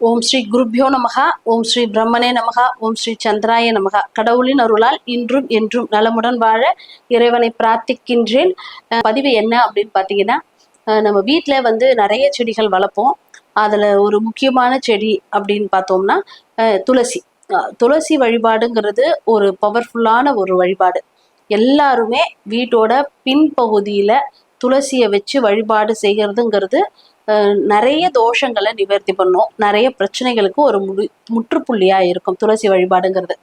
ஓம் ஸ்ரீ குருப்யோ நமகா ஓம் ஸ்ரீ பிரம்மனே நமகா ஓம் ஸ்ரீ சந்திராய நமகா கடவுளின் அருளால் இன்றும் என்றும் நலமுடன் வாழ இறைவனை பிரார்த்திக்கின்றேன். அஹ் பதிவு என்ன அப்படின்னு பார்த்தீங்கன்னா நம்ம வீட்டில் வந்து நிறைய செடிகள் வளர்ப்போம். அதில் ஒரு முக்கியமான செடி அப்படின்னு பார்த்தோம்னா அஹ் துளசி. துளசி வழிபாடுங்கிறது ஒரு பவர்ஃபுல்லான ஒரு வழிபாடு. எல்லாருமே வீட்டோட பின்பகுதியில் துளசியை வச்சு வழிபாடு செய்கிறதுங்கிறது நிறைய தோஷங்களை நிவர்த்தி பண்ணும். நிறைய பிரச்சனைகளுக்கு ஒரு முடி முற்றுப்புள்ளியாக இருக்கும் துளசி வழிபாடுங்கிறது.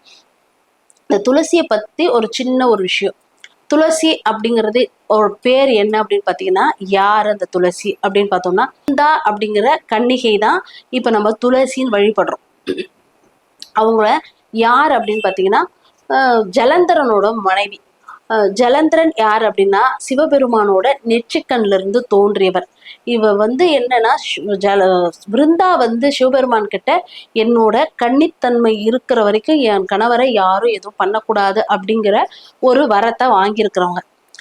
இந்த துளசியை பற்றி ஒரு சின்ன ஒரு விஷயம். துளசி அப்படிங்கிறது ஒரு பேர் என்ன அப்படின்னு பார்த்தீங்கன்னா யார் அந்த துளசி அப்படின்னு பார்த்தோம்னா இந்தா அப்படிங்கிற கன்னிகை தான் இப்போ நம்ம துளசின்னு வழிபடுறோம். அவங்கள யார் அப்படின்னு பார்த்தீங்கன்னா ஜலந்தரனோட மனைவி. ஜலந்திரன் யார் அப்படின்னா சிவபெருமானோட நெற்றிக்கண்ல இருந்து தோன்றியவர். இவ வந்து என்னன்னா ஜல பிருந்தா வந்து சிவபெருமான் கிட்ட என்னோட கன்னித்தன்மை இருக்கிற வரைக்கும் என் கணவரை யாரும் எதுவும் பண்ணக்கூடாது அப்படிங்கிற ஒரு வரத்தை வாங்கியிருக்கிறவங்க.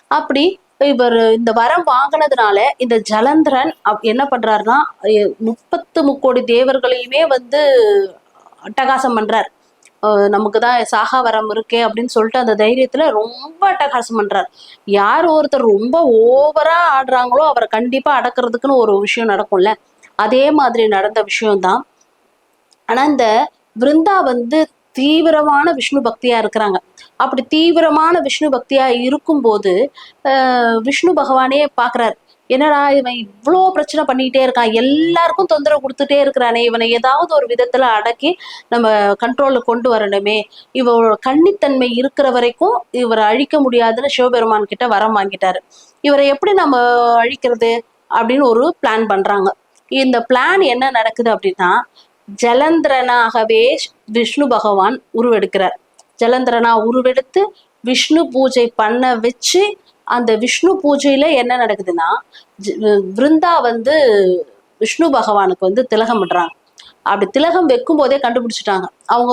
அப்படி இவர் இந்த வரம் வாங்கினதுனால இந்த ஜலந்திரன் அப்- என்ன பண்றாருன்னா முப்பத்து முக்கோடி தேவர்களையுமே வந்து அட்டகாசம் பண்றார். நமக்கு தான் சாகா வரம் இருக்கே அப்படின்னு சொல்லிட்டு அந்த தைரியத்துல ரொம்ப அட்டகாசம் பண்றார். யார் ஒருத்தர் ரொம்ப ஓவரா ஆடுறாங்களோ அவரை கண்டிப்பா அடக்கிறதுக்குன்னு ஒரு விஷயம் நடக்கும்ல. அதே மாதிரி நடந்த விஷயம்தான். ஆனா இந்த பிருந்தா வந்து தீவிரமான விஷ்ணு பக்தியா இருக்கிறாங்க. அப்படி தீவிரமான விஷ்ணு பக்தியா இருக்கும்போது ஆஹ் விஷ்ணு பகவானே பாக்குறாரு என்னடா இவன் இவ்வளோ பிரச்சனை பண்ணிக்கிட்டே இருக்கான் எல்லாருக்கும் தொந்தரவு கொடுத்துட்டே இருக்கிறானே. இவனை ஏதாவது ஒரு விதத்துல அடக்கி நம்ம கண்ட்ரோல்ல கொண்டு வரணுமே. இவரோட கன்னித்தன்மை இருக்கிற வரைக்கும் இவரை அழிக்க முடியாதுன்னு சிவபெருமான் கிட்ட வரம் வாங்கிட்டாரு. இவரை எப்படி நம்ம அழிக்கிறது? அப்படின்னு ஒரு பிளான் பண்றாங்க. இந்த பிளான் என்ன நடக்குது அப்படின்னா ஜலந்திரனாகவே விஷ்ணு பகவான் உருவெடுக்கிறார். ஜலந்திரனா உருவெடுத்து விஷ்ணு பூஜை பண்ண வச்சு அந்த விஷ்ணு பூஜையில என்ன நடக்குதுன்னா விருந்தா வந்து விஷ்ணு பகவானுக்கு வந்து திலகம் விடுறாங்க அப்படி திலகம் வைக்கும் போதே கண்டுபிடிச்சிட்டாங்க. அவங்க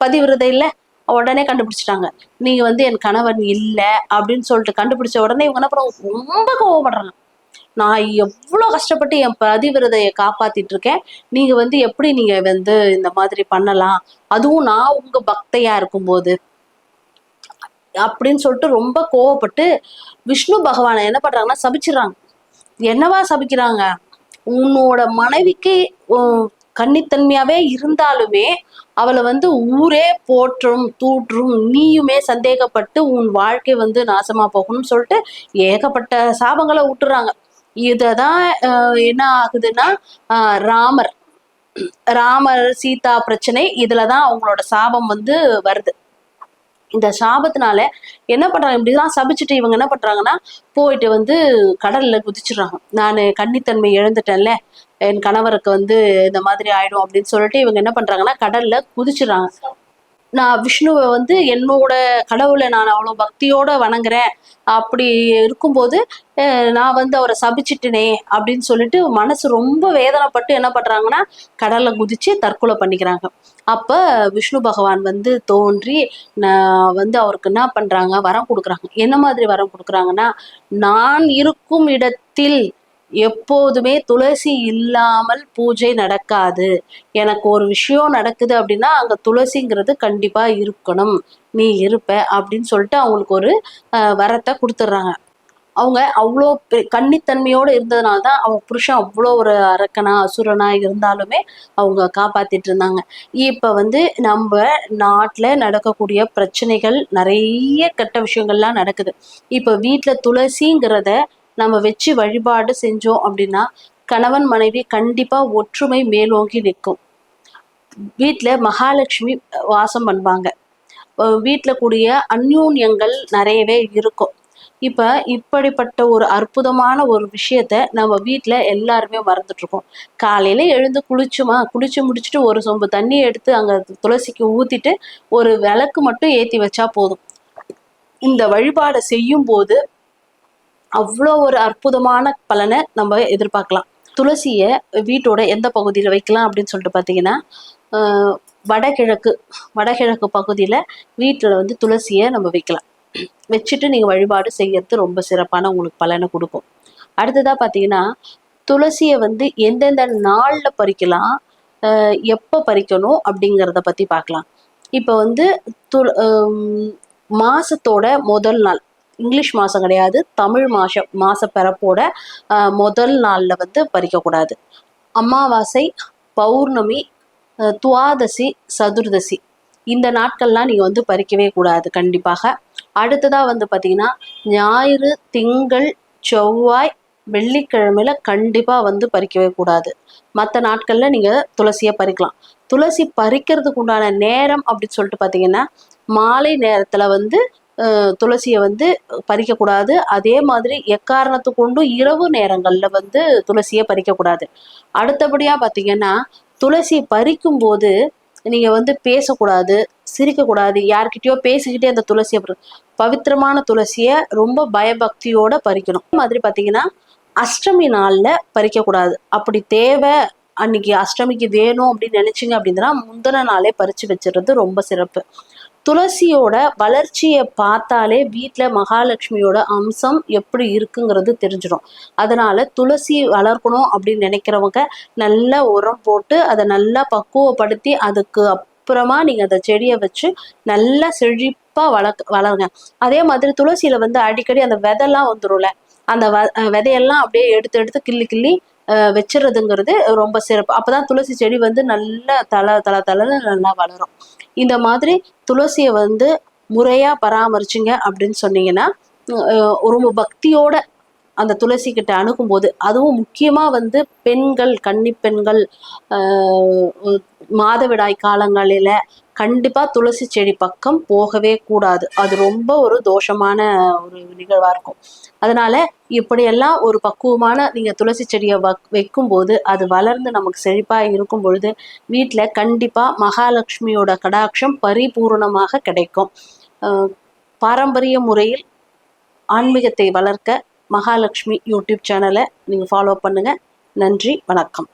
பதிவிரதை இல்ல உடனே கண்டுபிடிச்சிட்டாங்க. நீங்க வந்து என் கணவன் இல்லை அப்படின்னு சொல்லிட்டு கண்டுபிடிச்ச உடனே இவங்க என்ன பண்ணுவாங்க? ரொம்ப கோவப்படுறாங்க. நான் எவ்வளோ கஷ்டப்பட்டு என் பதிவிரதையை காப்பாத்திட்டு இருக்கேன். நீங்க வந்து எப்படி நீங்க வந்து இந்த மாதிரி பண்ணலாம்? அதுவும் நான் உங்க பக்தையா இருக்கும்போது. அப்படின்னு சொல்லிட்டு ரொம்ப கோவப்பட்டு விஷ்ணு பகவானை என்ன பண்றாங்கன்னா சபிச்சிடுறாங்க. என்னவா சபிக்கிறாங்க? உன்னோட மனைவிக்கு கன்னித்தன்மையாவே இருந்தாலுமே அவளை வந்து ஊரே போற்றும் தூற்றும் நீயுமே சந்தேகப்பட்டு உன் வாழ்க்கை வந்து நாசமா போகணும்னு சொல்லிட்டு ஏகப்பட்ட சாபங்களை விட்டுறாங்க இததான் என்ன ஆகுதுன்னா ராமர். ராமர் சீதா பிரச்சனை இதுலதான் அவங்களோட சாபம் வந்து வருது. இந்த சாபத்தினால என்ன பண்றாங்க? இப்படிலாம் சபிச்சுட்டு இவங்க என்ன பண்றாங்கன்னா போயிட்டு வந்து கடல்ல குதிச்சிடுறாங்க. நான் கன்னித்தன்மை இழந்துட்டேன்ல என் கணவருக்கு வந்து இந்த மாதிரி ஆயிடும் அப்படின்னு சொல்லிட்டு இவங்க என்ன பண்றாங்கன்னா கடல்ல குதிச்சிடுறாங்க. நான் விஷ்ணுவை வந்து என்னோட கடவுளை நான் அவ்வளோ பக்தியோட வணங்குறேன். அப்படி இருக்கும்போது நான் வந்து அவரை சபிச்சிட்டேனே அப்படின்னு சொல்லிட்டு மனசு ரொம்ப வேதனைப்பட்டு என்ன பண்றாங்கன்னா கடல்ல குதிச்சு தற்கொலை பண்ணிக்கிறாங்க. அப்ப விஷ்ணு பகவான் வந்து தோன்றி நான் வந்து அவருக்கு என்ன பண்றாங்க வரம் கொடுக்குறாங்க. என்ன மாதிரி வரம் கொடுக்குறாங்கன்னா நான் இருக்கும் இடத்தில் எப்போதுமே துளசி இல்லாமல் பூஜை நடக்காது. எனக்கு ஒரு விஷயம் நடக்குது அப்படின்னா அங்க துளசிங்கிறது கண்டிப்பா இருக்கணும். நீ இருப்ப அப்படின்னு சொல்லிட்டு அவங்களுக்கு ஒரு அஹ், வரத்தை கொடுத்துட்றாங்க. அவங்க அவ்வளோ பெ- கன்னித்தன்மையோட இருந்ததுனால தான் அவங்க புருஷன் அவ்வளோ ஒரு அரக்கனா அசுரனா இருந்தாலுமே அவங்க காப்பாத்திட்டு இருந்தாங்க. இப்போ வந்து நம்ம நாட்டில் நடக்கக்கூடிய பிரச்சனைகள் நிறைய கெட்ட விஷயங்கள்லாம் நடக்குது. இப்போ வீட்டில் துளசிங்கிறத நம்ம வச்சு வழிபாடு செஞ்சோம் அப்படின்னா கணவன் மனைவி கண்டிப்பா ஒற்றுமை மேலோங்கி நிற்கும். வீட்டில் மகாலட்சுமி வாசம் பண்ணுவாங்க. வீட்டில் கூடிய அந்யூன்யங்கள் நிறையவே இருக்கும். இப்போ இப்படிப்பட்ட ஒரு அற்புதமான ஒரு விஷயத்த நம்ம வீட்டில் எல்லாருமே மறந்துட்டு இருக்கோம் காலையில் எழுந்து குளிச்சுமா குளிச்சு முடிச்சுட்டு ஒரு சொம்பு தண்ணி எடுத்து அங்கே துளசிக்கு ஊற்றிட்டு ஒரு விளக்கு மட்டும் ஏற்றி வச்சா போதும். இந்த வழிபாடை செய்யும் போது அவ்வளோ ஒரு அற்புதமான பலனை நம்ம எதிர்பார்க்கலாம். துளசியை வீட்டோட எந்த பகுதியில் வைக்கலாம் அப்படின்னு சொல்லிட்டு பார்த்தீங்கன்னா ஆஹ் வடகிழக்கு வடகிழக்கு பகுதியில் வீட்டில் வந்து துளசியை நம்ம வைக்கலாம். வச்சுட்டு நீங்கள் வழிபாடு செய்யறது ரொம்ப சிறப்பான உங்களுக்கு பலனை கொடுக்கும். அடுத்ததாக பார்த்தீங்கன்னா துளசியை வந்து எந்தெந்த நாளில் பறிக்கலாம் எப்போ பறிக்கணும் அப்படிங்கிறத பற்றி பார்க்கலாம் இப்போ வந்து து ஹம், மாசத்தோட முதல் நாள் இங்கிலீஷ் மாதம் கிடையாது தமிழ் மாசம் மாச பிறப்போட முதல் நாளில் வந்து பறிக்கக்கூடாது அமாவாசை பௌர்ணமி அஹ், துவாதசி சதுர்தசி. இந்த நாட்கள்லாம் நீங்கள் வந்து பறிக்கவே கூடாது கண்டிப்பாக. அடுத்ததாக வந்து பார்த்தீங்கன்னா ஞாயிறு திங்கள் செவ்வாய் வெள்ளிக்கிழமையில கண்டிப்பாக வந்து பறிக்கவே கூடாது. மற்ற நாட்களில் நீங்கள் துளசியை பறிக்கலாம். துளசி பறிக்கிறதுக்கு உண்டான நேரம் அப்படின்னு சொல்லிட்டு பார்த்தீங்கன்னா மாலை நேரத்தில் வந்து துளசியை வந்து பறிக்கக்கூடாது அதே மாதிரி எக்காரணத்து கொண்டும் இரவு நேரங்களில் வந்து துளசியை பறிக்கக்கூடாது அடுத்தபடியாக பார்த்தீங்கன்னா துளசி பறிக்கும் போது நீங்கள் வந்து பேசக்கூடாது சிரிக்கக்கூடாது. யார்கிட்டயோ பேசிக்கிட்டே அந்த துளசியை பவித்திரமான துளசியை ரொம்ப பயபக்தியோட பறிக்கணும். மாதிரி பார்த்தீங்கன்னா அஷ்டமி நாளில் பறிக்கக்கூடாது அப்படி தேவை அன்னைக்கு அஷ்டமிக்கு வேணும் அப்படின்னு நினைச்சீங்க அப்படின்னா முந்தின நாளே பறிச்சு வச்சிடுறது ரொம்ப சிறப்பு. துளசியோட வளர்ச்சியை பார்த்தாலே வீட்டில் மகாலட்சுமியோட அம்சம் எப்படி இருக்குங்கிறது தெரிஞ்சிடும் அதனால துளசி வளர்க்கணும் அப்படின்னு நினைக்கிறவங்க நல்லா உரம் போட்டு அதை நல்லா பக்குவப்படுத்தி அதுக்கு அப்புறமா நீங்கள் அந்த செடியை வச்சு நல்லா செழிப்பாக வளர்க்க வளருங்க. அதே மாதிரி துளசியில் வந்து அடிக்கடி அந்த விதைலாம் வந்துரும்ல. அந்த வ விதையெல்லாம் அப்படியே எடுத்து எடுத்து கிள்ளி கிள்ளி அஹ் வச்சிடுறதுங்கிறது ரொம்ப சிறப்பு. அப்போதான் துளசி செடி வந்து நல்லா தலை தலை தலைன்னு நல்லா வளரும். இந்த மாதிரி துளசியை வந்து முறையாக பராமரிச்சிங்க அப்படின்னு சொன்னீங்கன்னா ரொம்ப பக்தியோட அந்த துளசி கிட்ட அணுகும்போது அதுவும் முக்கியமா வந்து பெண்கள் கன்னி பெண்கள் மாதவிடாய் காலங்களில கண்டிப்பா துளசி செடி பக்கம் போகவே கூடாது. அது ரொம்ப ஒரு தோஷமான ஒரு நிகழ்வா இருக்கும். அதனால இப்படியெல்லாம் ஒரு பக்குவமான நீங்க துளசி செடியை வக் வைக்கும்போது அது வளர்ந்து நமக்கு செழிப்பா இருக்கும் பொழுது வீட்டில் கண்டிப்பா மகாலட்சுமியோட கடாட்சம் பரிபூரணமாக கிடைக்கும். பாரம்பரிய முறையில் ஆன்மீகத்தை வளர்க்க மகாலட்சுமி யூடியூப் சேனலை நீங்கள் ஃபாலோ பண்ணுங்கள் நன்றி வணக்கம்.